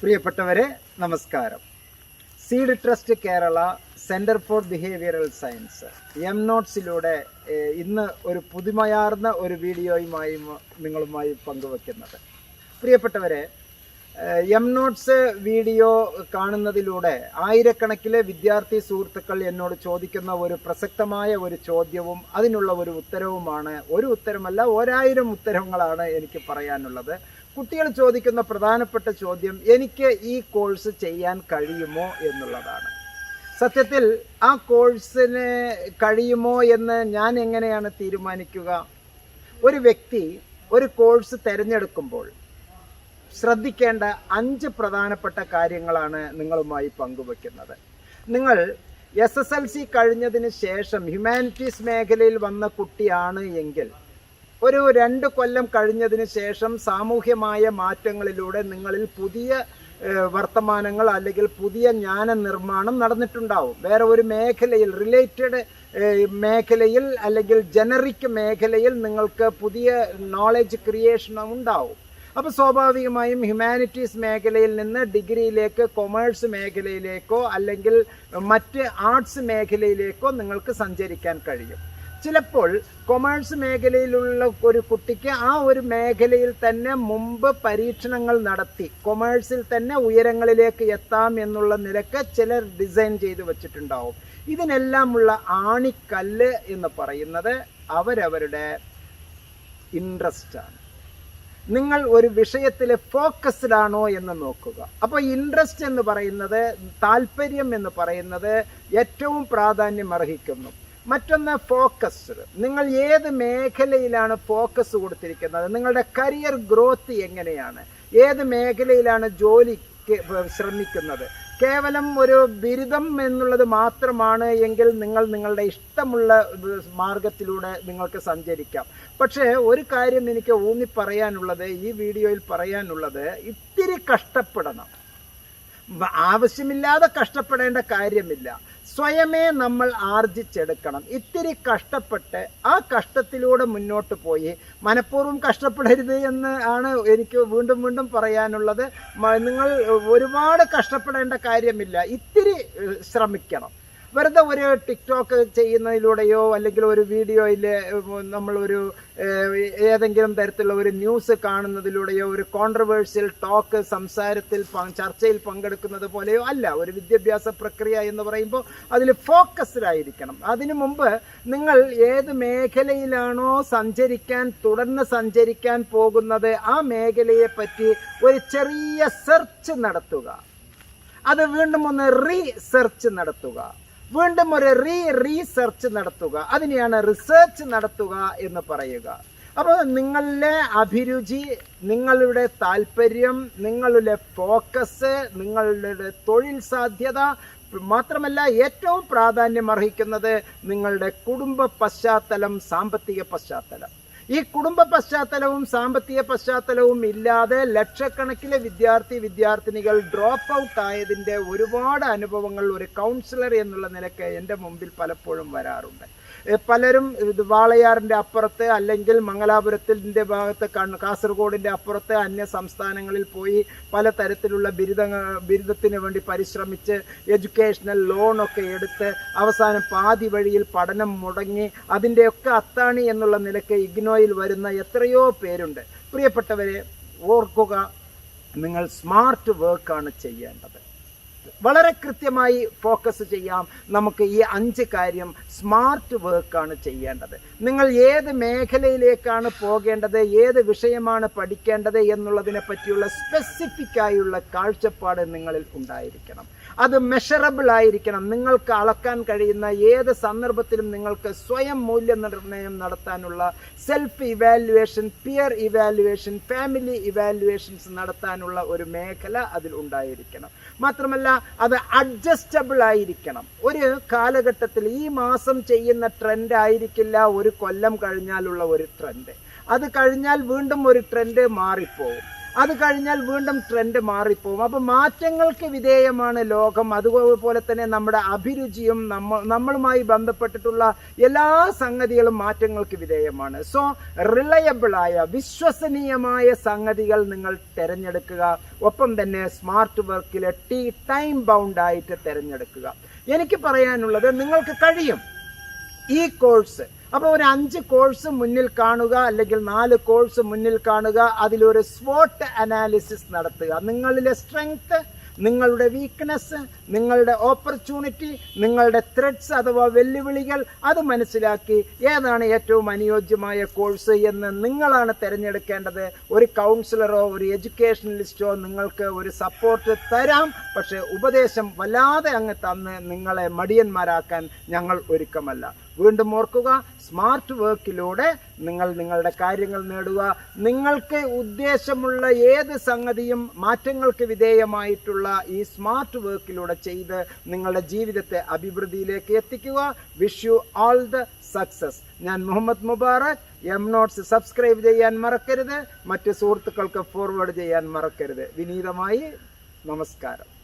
പ്രിയപ്പെട്ടവരെ നമസ്കാരം. Seed trust Kerala centre for behavioural science M നോട്ട്സിലൂടെ ഇന്ന് ഒരു പുതുമയാർന്ന ഒരു വീഡിയോയുമായി നിങ്ങളുമായി പങ്കുവെക്കുന്നത്. പ്രിയപ്പെട്ടവരെ എം നോട്ട്സ് വീഡിയോ കാണുന്നതിലൂടെ ആയിരക്കണക്കിലെ വിദ്യാർത്ഥി സുഹൃത്തുക്കൾ എന്നോട് ചോദിക്കുന്ന ഒരു പ്രസക്തമായ ഒരു ചോദ്യവും അതിനുള്ള ഒരു ഉത്തരവുമാണ്. ഒരു ഉത്തരമല്ല ഒരായിരം ഉത്തരങ്ങളാണ് എനിക്ക് പറയാനുള്ളത്. കുട്ടികൾ ചോദിക്കുന്ന പ്രധാനപ്പെട്ട ചോദ്യം എനിക്ക് ഈ കോഴ്സ് ചെയ്യാൻ കഴിയുമോ എന്നുള്ളതാണ്. സത്യത്തിൽ ആ കോഴ്സിന് കഴിയുമോ എന്ന് ഞാൻ എങ്ങനെയാണ് തീരുമാനിക്കുക? ഒരു വ്യക്തി ഒരു കോഴ്സ് തിരഞ്ഞെടുക്കുമ്പോൾ ശ്രദ്ധിക്കേണ്ട അഞ്ച് പ്രധാനപ്പെട്ട കാര്യങ്ങളാണ് നിങ്ങളുമായി പങ്കുവെക്കുന്നത്. നിങ്ങൾ എസ് എസ് എൽ സി കഴിഞ്ഞതിന് ശേഷം ഹ്യൂമാനിറ്റീസ് മേഖലയിൽ വന്ന കുട്ടിയാണ് എങ്കിൽ ഒരു രണ്ട് കൊല്ലം കഴിഞ്ഞതിന് ശേഷം സാമൂഹ്യമായ മാറ്റങ്ങളിലൂടെ നിങ്ങളിൽ പുതിയ വർത്തമാനങ്ങൾ അല്ലെങ്കിൽ പുതിയ ജ്ഞാന നിർമ്മാണം നടന്നിട്ടുണ്ടാവും. വേറെ ഒരു മേഖലയിൽ റിലേറ്റഡ് മേഖലയിൽ അല്ലെങ്കിൽ ജനറിക് മേഖലയിൽ നിങ്ങൾക്ക് പുതിയ നോളജ് ക്രിയേഷൻ ഉണ്ടാവും. അപ്പോൾ സ്വാഭാവികമായും ഹ്യൂമാനിറ്റീസ് മേഖലയിൽ നിന്ന് ഡിഗ്രിയിലേക്ക് കൊമേഴ്സ് മേഖലയിലേക്കോ അല്ലെങ്കിൽ മറ്റ് ആർട്സ് മേഖലയിലേക്കോ നിങ്ങൾക്ക് സഞ്ചരിക്കാൻ കഴിയും. ചിലപ്പോൾ കൊമേഴ്സ് മേഖലയിലുള്ള ഒരു കുട്ടിക്ക് ആ ഒരു മേഖലയിൽ തന്നെ മുമ്പ് പരീക്ഷണങ്ങൾ നടത്തി കൊമേഴ്സിൽ തന്നെ ഉയരങ്ങളിലേക്ക് എത്താം എന്നുള്ള നിലയ്ക്ക് ചിലർ ഡിസൈൻ ചെയ്തു വച്ചിട്ടുണ്ടാവും. ഇതിനെല്ലാമുള്ള ആണിക്കല്ല് എന്ന് പറയുന്നത് അവരവരുടെ ഇൻട്രസ്റ്റാണ് നിങ്ങൾ ഒരു വിഷയത്തിൽ ഫോക്കസ്ഡ് ആണോ എന്ന് നോക്കുക. അപ്പോൾ ഇൻട്രസ്റ്റ് എന്ന് പറയുന്നത് താല്പര്യം എന്ന് പറയുന്നത് ഏറ്റവും പ്രാധാന്യം അർഹിക്കുന്നു മറ്റൊന്ന് ഫോക്കസ്ഡ് നിങ്ങൾ ഏത് മേഖലയിലാണ് ഫോക്കസ് കൊടുത്തിരിക്കുന്നത്? നിങ്ങളുടെ കരിയർ ഗ്രോത്ത് എങ്ങനെയാണ്? ഏത് മേഖലയിലാണ് ജോലിക്ക് ശ്രമിക്കുന്നത്? കേവലം ഒരു ബിരുദം എന്നുള്ളത് മാത്രമാണ് എങ്കിൽ നിങ്ങൾ നിങ്ങളുടെ ഇഷ്ടമുള്ള മാർഗത്തിലൂടെ നിങ്ങൾക്ക് സഞ്ചരിക്കാം. പക്ഷേ ഒരു കാര്യം എനിക്ക് ഊന്നി പറയാനുള്ളത് ഈ വീഡിയോയിൽ പറയാനുള്ളത് ഇത്തിരി കഷ്ടപ്പെടണം. ആവശ്യമില്ലാതെ കഷ്ടപ്പെടേണ്ട കാര്യമില്ല. സ്വയമേ നമ്മൾ ആർജിച്ചെടുക്കണം. ഇത്തിരി കഷ്ടപ്പെട്ട് ആ കഷ്ടത്തിലൂടെ മുന്നോട്ട് പോയി. മനഃപൂർവം കഷ്ടപ്പെടരുത് എന്ന് ആണ് എനിക്ക് വീണ്ടും വീണ്ടും പറയാനുള്ളത്. നിങ്ങൾ ഒരുപാട് കഷ്ടപ്പെടേണ്ട കാര്യമില്ല. ഇത്തിരി ശ്രമിക്കണം. വെറുതെ ഒരു ടിക്ടോക്ക് ചെയ്യുന്നതിലൂടെയോ അല്ലെങ്കിൽ ഒരു വീഡിയോയിൽ നമ്മളൊരു ഏതെങ്കിലും തരത്തിലുള്ള ഒരു ന്യൂസ് കാണുന്നതിലൂടെയോ ഒരു കോൺട്രവേഴ്സ്യൽ ടോക്ക് സംസാരത്തിൽ ചർച്ചയിൽ പങ്കെടുക്കുന്നത് പോലെയോ അല്ല. ഒരു വിദ്യാഭ്യാസ പ്രക്രിയ എന്ന് പറയുമ്പോൾ അതിൽ ഫോക്കസ്ഡ് ആയിരിക്കണം അതിനു മുമ്പ് നിങ്ങൾ ഏത് മേഖലയിലാണോ സഞ്ചരിക്കാൻ തുടർന്ന് സഞ്ചരിക്കാൻ പോകുന്നത് ആ മേഖലയെ പറ്റി ഒരു ചെറിയ സെർച്ച് നടത്തുക. അത് വീണ്ടും ഒന്ന് റീസെർച്ച് നടത്തുക. വീണ്ടും ഒരു റീ റീസെർച്ച് നടത്തുക. അതിനെയാണ് റിസർച്ച് നടത്തുക എന്ന് പറയുക. അപ്പോൾ നിങ്ങളുടെ അഭിരുചി നിങ്ങളുടെ താല്പര്യം നിങ്ങളുടെ ഫോക്കസ് നിങ്ങളുടെ തൊഴിൽ സാധ്യത മാത്രമല്ല ഏറ്റവും പ്രാധാന്യം അർഹിക്കുന്നത് നിങ്ങളുടെ കുടുംബ പശ്ചാത്തലം സാമ്പത്തിക പശ്ചാത്തലം. ഈ കുടുംബ പശ്ചാത്തലവും സാമ്പത്തിക പശ്ചാത്തലവും ഇല്ലാതെ ലക്ഷക്കണക്കിലെ വിദ്യാർത്ഥി വിദ്യാർത്ഥിനികൾ ഡ്രോപ്പ് ഔട്ട് ആയതിന്റെ ഒരുപാട് അനുഭവങ്ങൾ ഒരു കൗൺസിലർ എന്നുള്ള നിലയ്ക്ക് എന്റെ മുമ്പിൽ പലപ്പോഴും വരാറുണ്ട്. പലരും വാളയാറിന്റെ അപ്പുറത്ത് അല്ലെങ്കിൽ മംഗലാപുരത്തിന്റെ ഭാഗത്ത് കാസർഗോഡിന്റെ അപ്പുറത്ത് അന്യ സംസ്ഥാനങ്ങളിൽ പോയി പല തരത്തിലുള്ള ബിരുദ ബിരുദത്തിന് വേണ്ടി പരിശ്രമിച്ച് എഡ്യൂക്കേഷണൽ ലോണൊക്കെ എടുത്ത് അവസാനം പാതി വഴിയിൽ പഠനം മുടങ്ങി അതിന്റെയൊക്കെ അത്താണി എന്നുള്ള നിലയ്ക്ക് ഇഗ്നോയിൽ വരുന്ന എത്രയോ പേരുണ്ട്. പ്രിയപ്പെട്ടവരെ ഓർക്കുക നിങ്ങൾ സ്മാർട്ട് വർക്കാണ് ചെയ്യേണ്ടത്. വളരെ കൃത്യമായി ഫോക്കസ് ചെയ്യാം. നമുക്ക് ഈ അഞ്ച് കാര്യം സ്മാർട്ട് വർക്കാണ് ചെയ്യേണ്ടത്. നിങ്ങൾ ഏത് മേഖലയിലേക്കാണ് പോകേണ്ടത് ഏത് വിഷയമാണ് പഠിക്കേണ്ടത് എന്നുള്ളതിനെ പറ്റിയുള്ള സ്പെസിഫിക് ആയുള്ള കാഴ്ചപ്പാട് നിങ്ങളിൽ ഉണ്ടായിരിക്കണം. അത് മെഷറബിൾ ആയിരിക്കണം. നിങ്ങൾക്ക് അളക്കാൻ കഴിയുന്ന ഏത് സന്ദർഭത്തിലും നിങ്ങൾക്ക് സ്വയം മൂല്യനിർണയം നടത്താനുള്ള self evaluation peer evaluation family evaluations നടത്താനുള്ള ഒരു മേഖല അതിൽ ഉണ്ടായിരിക്കണം. മാത്രമല്ല അത് അഡ്ജസ്റ്റബിൾ ആയിരിക്കണം. ഒരു കാലഘട്ടത്തിൽ ഈ മാസം ചെയ്യുന്ന ട്രെൻഡ് ആയിരിക്കില്ല ഒരു കൊല്ലം കഴിഞ്ഞാലുള്ള ഒരു ട്രെൻഡ് അത് കഴിഞ്ഞാൽ വീണ്ടും ഒരു ട്രെൻഡ് മാറിപ്പോവും. അത് കഴിഞ്ഞാൽ വീണ്ടും ട്രെൻഡ് മാറിപ്പോവും. അപ്പം മാറ്റങ്ങൾക്ക് വിധേയമാണ് ലോകം. അതുപോലെ തന്നെ നമ്മുടെ അഭിരുചിയും നമ്മ നമ്മളുമായി ബന്ധപ്പെട്ടിട്ടുള്ള എല്ലാ സംഗതികളും മാറ്റങ്ങൾക്ക് വിധേയമാണ്. സോ റിലയബിളായ വിശ്വസനീയമായ സംഗതികൾ നിങ്ങൾ തിരഞ്ഞെടുക്കുക. ഒപ്പം തന്നെ സ്മാർട്ട് വർക്കിലെ ടീ ടൈം ബൗണ്ടായിട്ട് തിരഞ്ഞെടുക്കുക. എനിക്ക് പറയാനുള്ളത് നിങ്ങൾക്ക് കഴിയും. ഈ കോഴ്സ് അപ്പോൾ ഒരു അഞ്ച് കോഴ്സ് മുന്നിൽ കാണുക അല്ലെങ്കിൽ നാല് കോഴ്സ് മുന്നിൽ കാണുക അതിലൊരു സ്പോട്ട് അനാലിസിസ് നടത്തുക. നിങ്ങളിലെ സ്ട്രെങ്ത് നിങ്ങളുടെ വീക്ക്നെസ് നിങ്ങളുടെ ഓപ്പർച്യൂണിറ്റി നിങ്ങളുടെ ത്രെഡ്സ് അഥവാ വെല്ലുവിളികൾ അത് മനസ്സിലാക്കി ഏതാണ് ഏറ്റവും അനുയോജ്യമായ കോഴ്സ് എന്ന് നിങ്ങളാണ് തിരഞ്ഞെടുക്കേണ്ടത്. ഒരു കൗൺസിലറോ ഒരു എഡ്യൂക്കേഷണലിസ്റ്റോ നിങ്ങൾക്ക് ഒരു സപ്പോർട്ട് തരാം. പക്ഷേ ഉപദേശം വല്ലാതെ അങ്ങ് തന്ന് നിങ്ങളെ മടിയന്മാരാക്കാൻ ഞങ്ങൾ ഒരുക്കമല്ല. വീണ്ടും ഓർക്കുക സ്മാർട്ട് വർക്കിലൂടെ നിങ്ങൾ നിങ്ങളുടെ കാര്യങ്ങൾ നേടുക. നിങ്ങൾക്ക് ഉദ്ദേശമുള്ള ഏത് സംഗതിയും മാറ്റങ്ങൾക്ക് വിധേയമായിട്ടുള്ള ഈ സ്മാർട്ട് വർക്കിലൂടെ ചെയ്ത് നിങ്ങളുടെ ജീവിതത്തെ അഭിവൃദ്ധിയിലേക്ക് എത്തിക്കുക. Wish you all the success ഞാൻ Muhammad Mubarak. M notes subscribe ചെയ്യാൻ മറക്കരുത്. മറ്റ് സുഹൃത്തുക്കൾക്ക് ഫോർവേഡ് ചെയ്യാൻ മറക്കരുത്. വിനീതമായി നമസ്കാരം.